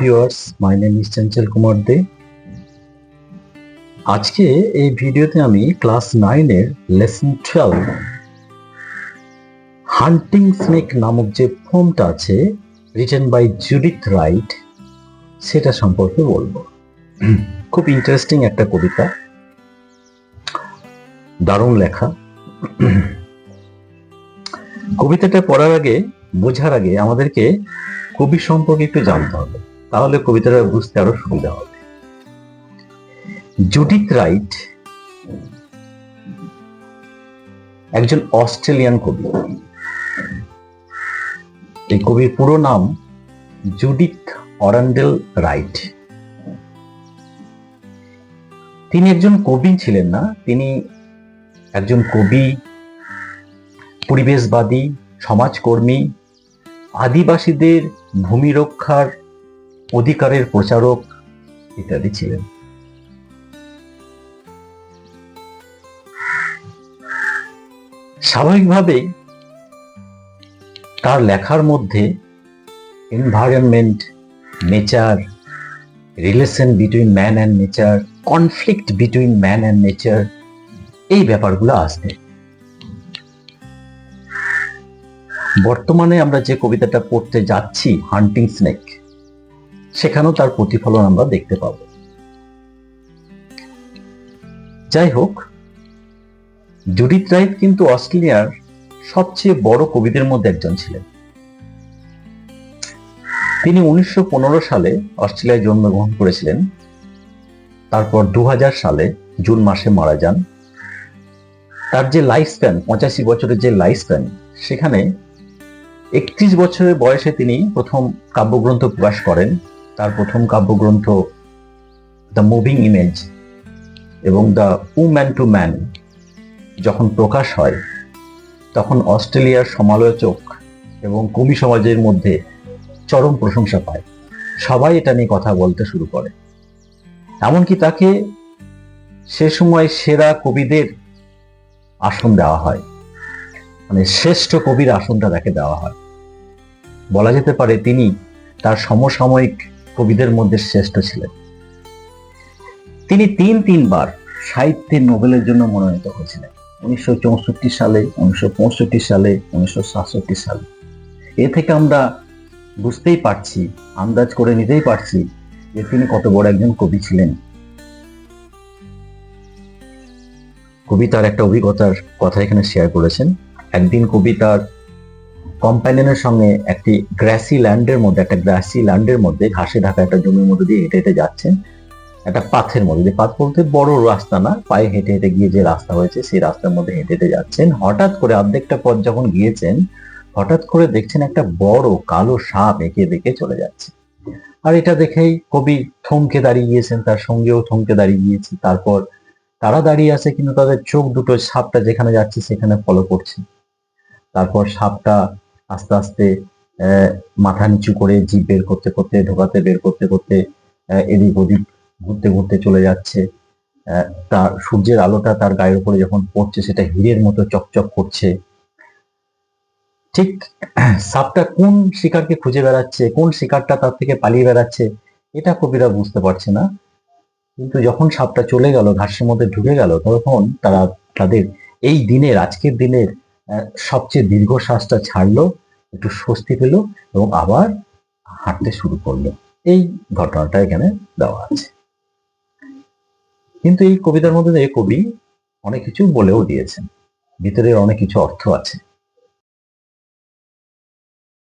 Viewers my name is Chanchal Kumar De আজকে এই ভিডিওতে আমি ক্লাস নাইনের লেসন টুয়েলভ হান্টিং স্নেক নামক যে ফর্মটা আছে রিটেন বাই জুডিথ রাইট সেটা সম্পর্কে বলব। খুব ইন্টারেস্টিং একটা কবিতা। দারুণ লেখা। কবিতাটা পড়ার আগে, বোঝার আগে আমাদেরকে কবি সম্পর্কে একটু জানতে হবে। তাহলে কবিতাটা বুঝতে আরও সুবিধা হবে। জুডিথ রাইট একজন অস্ট্রেলিয়ান কবি। এই কবির পুরো নাম জুডিথ অরান্ডেল রাইট তিনি একজন কবি ছিলেন না, তিনি একজন কবি, পরিবেশবাদী, সমাজকর্মী, আদিবাসীদের ভূমি রক্ষার অধিকারের প্রচারক ইত্যাদি ছিলেন। স্বাভাবিকভাবেই তার লেখার মধ্যে environment nature relation between man and nature conflict between man and nature এই ব্যাপারগুলো আসবে বর্তমানে আমরা যে কবিতাটা পড়তে যাচ্ছি হান্টিং স্নেক সেখানেও তার প্রতিফলন আমরা দেখতে পাব। যাই হোক, জুডিথ রাইট কিন্তু অস্ট্রেলিয়ার সবচেয়ে বড় কবিদের মধ্যে একজন ছিলেন। তিনি উনিশশো পনেরো সালে অস্ট্রেলিয়ায় জন্মগ্রহণ করেছিলেন। তারপর দু হাজার সালে জুন মাসে মারা যান। তার যে লাইফ স্প্যান পঁচাশি বছরের যে লাইফ স্প্যান সেখানে একত্রিশ বছরের বয়সে তিনি প্রথম কাব্যগ্রন্থ প্রকাশ করেন। প্রথম কাব্যগ্রন্থ দ্য মুভিং ইমেজ এবং দ্য উম্যান টু ম্যান যখন প্রকাশ হয়, তখন অস্ট্রেলিয়ার সমালোচক এবং কবি সমাজের মধ্যে চরম প্রশংসা পায়। সবাই এটা নিয়ে কথা বলতে শুরু করে। এমনকি তাকে সে সময় সেরা কবিদের আসন দেওয়া হয়। মানে শ্রেষ্ঠ কবির আসনটা তাকে দেওয়া হয়। বলা যেতে পারে তিনি তার সমসাময়িক কবিদের মধ্যে শ্রেষ্ঠ ছিলেন। তিনি তিন তিনবার সাহিত্যের নোবেলের জন্য মনোনীত হয়েছিলেন। উনিশশো চৌষট্টি সালে, উনিশশো পঁয়ষট্টি সালে, উনিশশো সাতষট্টি সালে। এ থেকে আমরা বুঝতেই পারছি, আন্দাজ করে নিতেই পারছি যে তিনি কত বড় একজন কবি ছিলেন। কবি তার একটা অভিজ্ঞতার কথা এখানে শেয়ার করেছেন। একদিন কবি তার কম্প্যানিয়নের সঙ্গে একটি গ্রাসি ল্যান্ডের মধ্যে, একটা গ্রাসি ল্যান্ডের মধ্যে, ঘাসে ঢাকা একটা জমির মধ্যে দিয়ে হেঁটে হেঁটে যাচ্ছেন একটা পাথের মধ্যে, যে পাথ বলতে বড় রাস্তা না, পায়ে হেঁটে হেঁটে গিয়ে যে রাস্তা হয়েছে, সেই রাস্তার মধ্যে হেঁটে হেঁটে যাচ্ছেন। হঠাৎ করে অর্ধেকটা পথ যখন গিয়েছেন, হঠাৎ করে দেখছেন একটা বড় কালো সাপ এঁকে দেখে চলে যাচ্ছে। আর এটা দেখেই কবি থমকে দাঁড়িয়ে গিয়েছেন, তার সঙ্গেও থমকে দাঁড়িয়ে গিয়েছে। তারপর তারা দাঁড়িয়ে আছে কিন্তু তাদের চোখ দুটো সাপটা যেখানে যাচ্ছে, সেখানে ফলো করছে। তারপর সাপটা আস্তে আস্তে মাথা নিচু করে জিভ বের করতে করতে, ঢোকাতে বের করতে করতে এদিক ওদিক ঘুরতে ঘুরতে চলে যাচ্ছে। তার সূর্যের আলোটা তার গায়ের উপরে যখন পড়ছে, সেটা হীরের মতো চকচক করছে। ঠিক সাপটা কোন শিকারকে খুঁজে বেড়াচ্ছে, কোন শিকারটা তার থেকে পালিয়ে বেড়াচ্ছে, এটা কবিরা বুঝতে পারছে না। কিন্তু যখন সাপটা চলে গেল, ঘাসের মধ্যে ঢুকে গেল, তখন তারা তাদের এই দিনের, আজকের দিনের সবচেয়ে দীর্ঘ শ্বাসটা ছাড়লো, একটু স্বস্তি পেল এবং আবার হাঁটতে শুরু করল। এই ঘটনাটা এখানে দেওয়া আছে। কিন্তু এই কবিতার মধ্যে কবি অনেক কিছু বলেও দিয়েছেন। ভিতরে অনেক কিছু অর্থ আছে।